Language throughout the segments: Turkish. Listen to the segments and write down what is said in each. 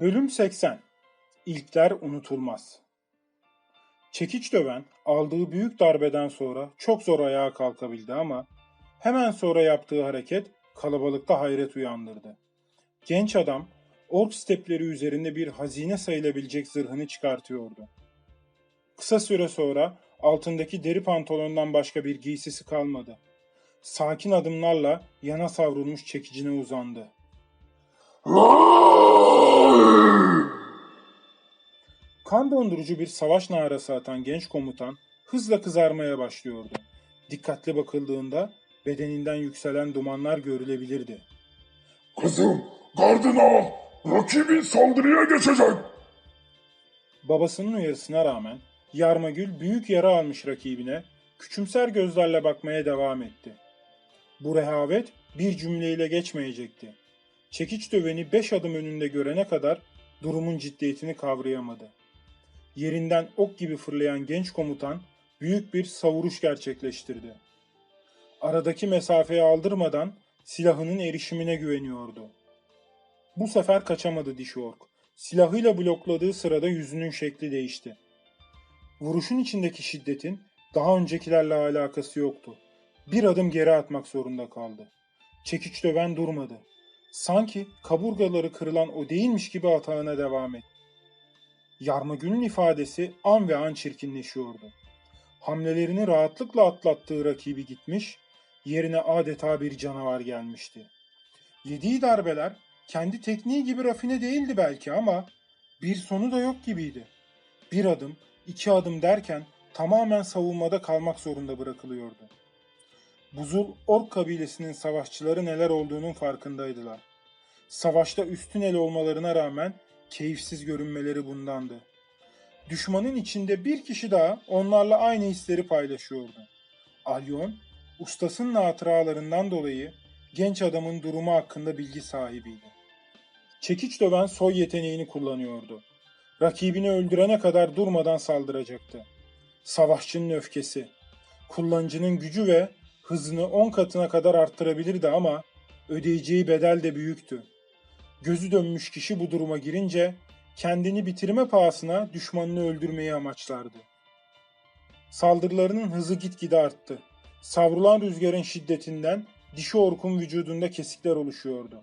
Bölüm 80 İlkler unutulmaz. Çekiç döven aldığı büyük darbeden sonra çok zor ayağa kalkabildi ama hemen sonra yaptığı hareket kalabalıkta hayret uyandırdı. Genç adam ork stepleri üzerinde bir hazine sayılabilecek zırhını çıkartıyordu. Kısa süre sonra altındaki deri pantolondan başka bir giysisi kalmadı. Sakin adımlarla yana savrulmuş çekicine uzandı. Kan dondurucu bir savaş narası atan genç komutan hızla kızarmaya başlıyordu. Dikkatli bakıldığında bedeninden yükselen dumanlar görülebilirdi. Kızım, gardını al. Rakibin saldırıya geçecek. Babasının uyarısına rağmen Yarmagül büyük yara almış rakibine küçümser gözlerle bakmaya devam etti. Bu rehavet bir cümleyle geçmeyecekti. Çekiç döveni beş adım önünde görene kadar durumun ciddiyetini kavrayamadı. Yerinden ok gibi fırlayan genç komutan büyük bir savuruş gerçekleştirdi. Aradaki mesafeyi aldırmadan silahının erişimine güveniyordu. Bu sefer kaçamadı dişi ork. Silahıyla blokladığı sırada yüzünün şekli değişti. Vuruşun içindeki şiddetin daha öncekilerle alakası yoktu. Bir adım geri atmak zorunda kaldı. Çekiç döven durmadı. Sanki kaburgaları kırılan o değilmiş gibi atağına devam etti. Yarmagül'ün ifadesi an ve an çirkinleşiyordu. Hamlelerini rahatlıkla atlattığı rakibi gitmiş, yerine adeta bir canavar gelmişti. Yediği darbeler kendi tekniği gibi rafine değildi belki ama bir sonu da yok gibiydi. Bir adım, iki adım derken tamamen savunmada kalmak zorunda bırakılıyordu. Buzul Ork kabilesinin savaşçıları neler olduğunun farkındaydılar. Savaşta üstün el olmalarına rağmen keyifsiz görünmeleri bundandı. Düşmanın içinde bir kişi daha onlarla aynı hisleri paylaşıyordu. Alyon, ustasının hatıralarından dolayı genç adamın durumu hakkında bilgi sahibiydi. Çekiç döven soy yeteneğini kullanıyordu. Rakibini öldürene kadar durmadan saldıracaktı. Savaşçının öfkesi, kullanıcının gücü ve hızını 10 katına kadar arttırabilirdi ama ödeyeceği bedel de büyüktü. Gözü dönmüş kişi bu duruma girince kendini bitirme pahasına düşmanını öldürmeyi amaçlardı. Saldırılarının hızı gitgide arttı. Savrulan rüzgarın şiddetinden dişi orkun vücudunda kesikler oluşuyordu.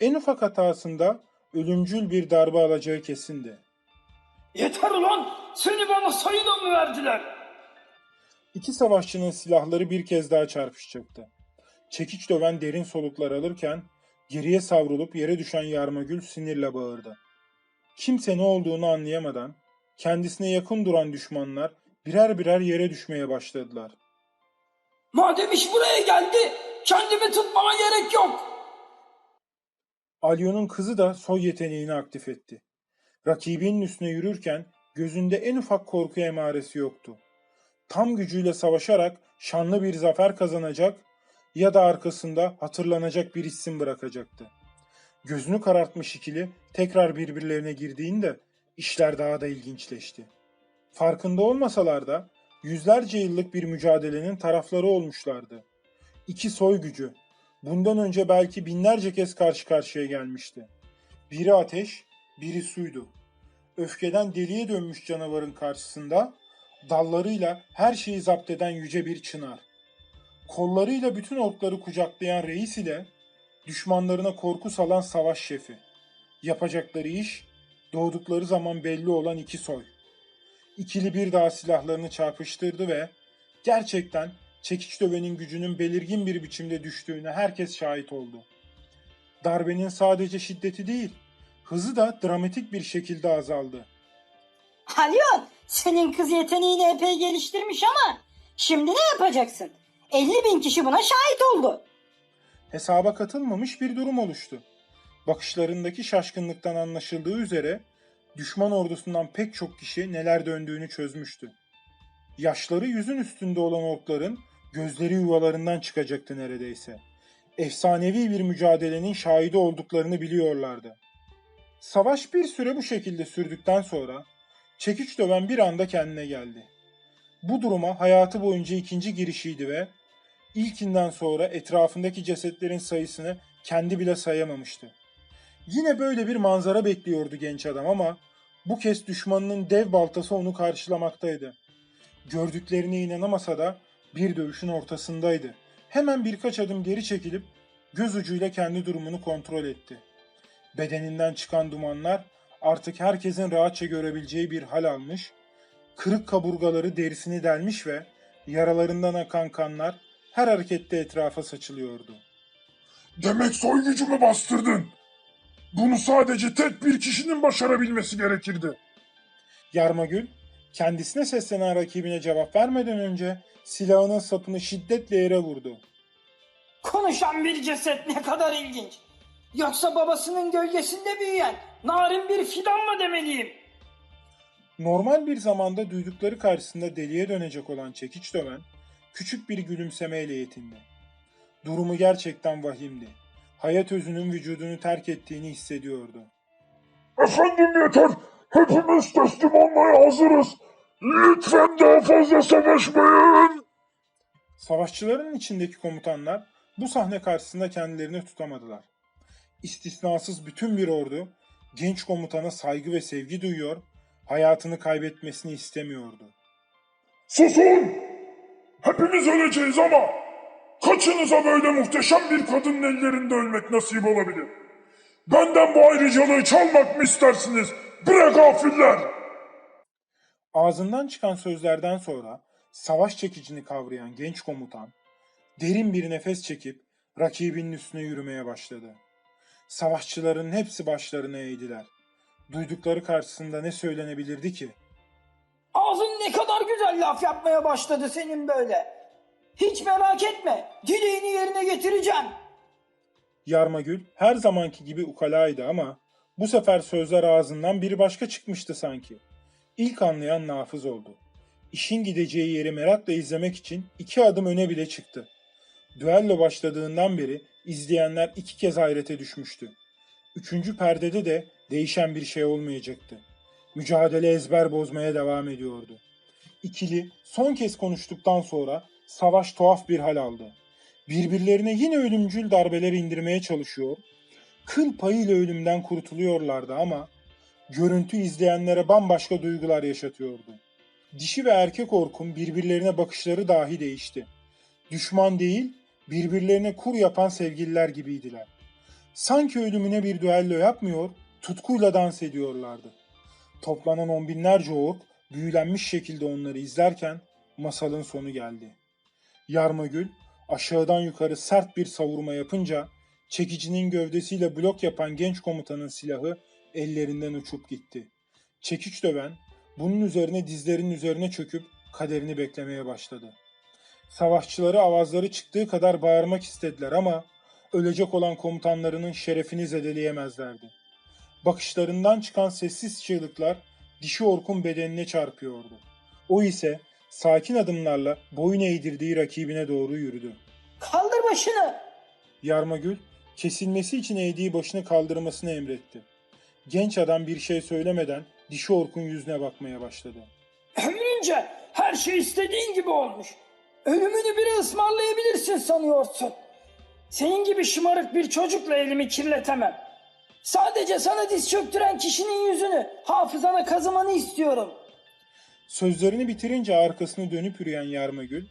En ufak hatasında ölümcül bir darbe alacağı kesindi. Yeter ulan! Seni bana sayıda mı verdiler? İki savaşçının silahları bir kez daha çarpışacaktı. Çekiç döven derin soluklar alırken geriye savrulup yere düşen Yarmagül sinirle bağırdı. Kimse ne olduğunu anlayamadan kendisine yakın duran düşmanlar birer birer yere düşmeye başladılar. Madem iş buraya geldi, kendimi tutmama gerek yok. Alyon'un kızı da soy yeteneğini aktif etti. Rakibinin üstüne yürürken gözünde en ufak korku emaresi yoktu. Tam gücüyle savaşarak şanlı bir zafer kazanacak ya da arkasında hatırlanacak bir isim bırakacaktı. Gözünü karartmış ikili tekrar birbirlerine girdiğinde işler daha da ilginçleşti. Farkında olmasalar da yüzlerce yıllık bir mücadelenin tarafları olmuşlardı. İki soy gücü, bundan önce belki binlerce kez karşı karşıya gelmişti. Biri ateş, biri suydu. Öfkeden deliye dönmüş canavarın karşısında dallarıyla her şeyi zapt eden yüce bir çınar. Kollarıyla bütün orkları kucaklayan reis ile düşmanlarına korku salan savaş şefi. Yapacakları iş doğdukları zaman belli olan iki soy. İkili bir daha silahlarını çarpıştırdı ve gerçekten çekiç dövenin gücünün belirgin bir biçimde düştüğüne herkes şahit oldu. Darbenin sadece şiddeti değil, hızı da dramatik bir şekilde azaldı. Halyon, senin kız yeteneğini epey geliştirmiş ama şimdi ne yapacaksın? 50 bin kişi buna şahit oldu. Hesaba katılmamış bir durum oluştu. Bakışlarındaki şaşkınlıktan anlaşıldığı üzere düşman ordusundan pek çok kişi neler döndüğünü çözmüştü. Yaşları yüzün üstünde olan orkların gözleri yuvalarından çıkacaktı neredeyse. Efsanevi bir mücadelenin şahidi olduklarını biliyorlardı. Savaş bir süre bu şekilde sürdükten sonra çekiç döven bir anda kendine geldi. Bu duruma hayatı boyunca ikinci girişiydi ve ilkinden sonra etrafındaki cesetlerin sayısını kendi bile sayamamıştı. Yine böyle bir manzara bekliyordu genç adam ama bu kez düşmanının dev baltası onu karşılamaktaydı. Gördüklerine inanamasa da bir dövüşün ortasındaydı. Hemen birkaç adım geri çekilip göz ucuyla kendi durumunu kontrol etti. Bedeninden çıkan dumanlar artık herkesin rahatça görebileceği bir hal almış, kırık kaburgaları derisini delmiş ve yaralarından akan kanlar her harekette etrafa saçılıyordu. Demek soy gücümü bastırdın. Bunu sadece tek bir kişinin başarabilmesi gerekirdi. Yarmagül kendisine seslenen rakibine cevap vermeden önce silahının sapını şiddetle yere vurdu. Konuşan bir ceset ne kadar ilginç. Yoksa babasının gölgesinde büyüyen narin bir fidan mı demeliyim? Normal bir zamanda duydukları karşısında deliye dönecek olan çekiç döven küçük bir gülümsemeyle yetindi. Durumu gerçekten vahimdi. Hayat özünün vücudunu terk ettiğini hissediyordu. Efendim yeter. Hepimiz teslim olmaya hazırız. Lütfen daha fazla savaşmayın. Savaşçıların içindeki komutanlar bu sahne karşısında kendilerini tutamadılar. İstisnasız bütün bir ordu genç komutana saygı ve sevgi duyuyor, hayatını kaybetmesini istemiyordu. Susun! Hepimiz öleceğiz ama kaçınıza böyle muhteşem bir kadının ellerinde ölmek nasip olabilir? Benden bu ayrıcalığı çalmak mı istersiniz? Bre gafiller! Ağzından çıkan sözlerden sonra savaş çekicini kavrayan genç komutan derin bir nefes çekip rakibinin üstüne yürümeye başladı. Savaşçıların hepsi başlarına eğdiler. Duydukları karşısında ne söylenebilirdi ki? Güzel laf yapmaya başladı senin böyle. Hiç merak etme. Dileğini yerine getireceğim. Yarmagül her zamanki gibi ukalaydı ama bu sefer sözler ağzından biri başka çıkmıştı sanki. İlk anlayan nafız oldu. İşin gideceği yeri merakla izlemek için iki adım öne bile çıktı. Düello başladığından beri izleyenler iki kez hayrete düşmüştü. Üçüncü perdede de değişen bir şey olmayacaktı. Mücadele ezber bozmaya devam ediyordu. İkili son kez konuştuktan sonra savaş tuhaf bir hal aldı birbirlerine yine ölümcül darbeler indirmeye çalışıyor, kıl payıyla ölümden kurtuluyorlardı ama görüntü izleyenlere bambaşka duygular yaşatıyordu. Dişi ve erkek orkun birbirlerine bakışları dahi değişti. Düşman değil, birbirlerine kur yapan sevgililer gibiydiler. Sanki ölümüne bir düello yapmıyor, tutkuyla dans ediyorlardı. Toplanan on binlerce ork büyülenmiş şekilde onları izlerken masalın sonu geldi. Yarmagül aşağıdan yukarı sert bir savurma yapınca çekicinin gövdesiyle blok yapan genç komutanın silahı ellerinden uçup gitti. Çekiç döven bunun üzerine dizlerinin üzerine çöküp kaderini beklemeye başladı. Savaşçıları avazları çıktığı kadar bağırmak istediler ama ölecek olan komutanlarının şerefini zedeleyemezlerdi. Bakışlarından çıkan sessiz çığlıklar dişi orkun bedenine çarpıyordu. O ise sakin adımlarla boyun eğdirdiği rakibine doğru yürüdü. Kaldır başını. Yarmagül kesilmesi için eğdiği başını kaldırmasını emretti. Genç adam bir şey söylemeden dişi orkun yüzüne bakmaya başladı. Ömrünce her şey istediğin gibi olmuş. Ölümünü bile ısmarlayabilirsin sanıyorsun. Senin gibi şımarık bir çocukla elimi kirletemem. Sadece sana diz çöktüren kişinin yüzünü hafızana kazımanı istiyorum. Sözlerini bitirince arkasını dönüp yürüyen Yarmagül,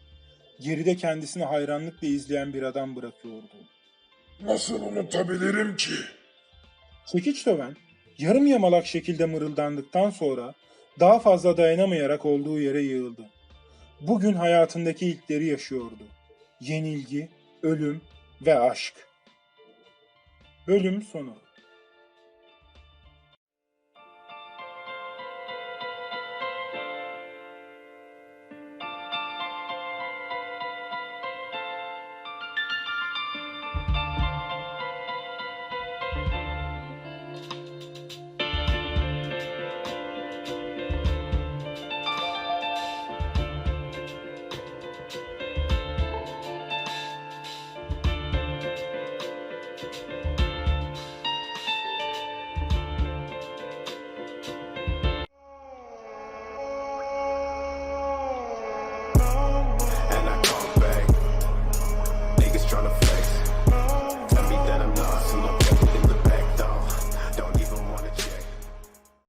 geride kendisini hayranlıkla izleyen bir adam bırakıyordu. Nasıl unutabilirim ki? Çekiç döven, yarım yamalak şekilde mırıldandıktan sonra daha fazla dayanamayarak olduğu yere yığıldı. Bugün hayatındaki ilkleri yaşıyordu. Yenilgi, ölüm ve aşk. Bölüm sonu.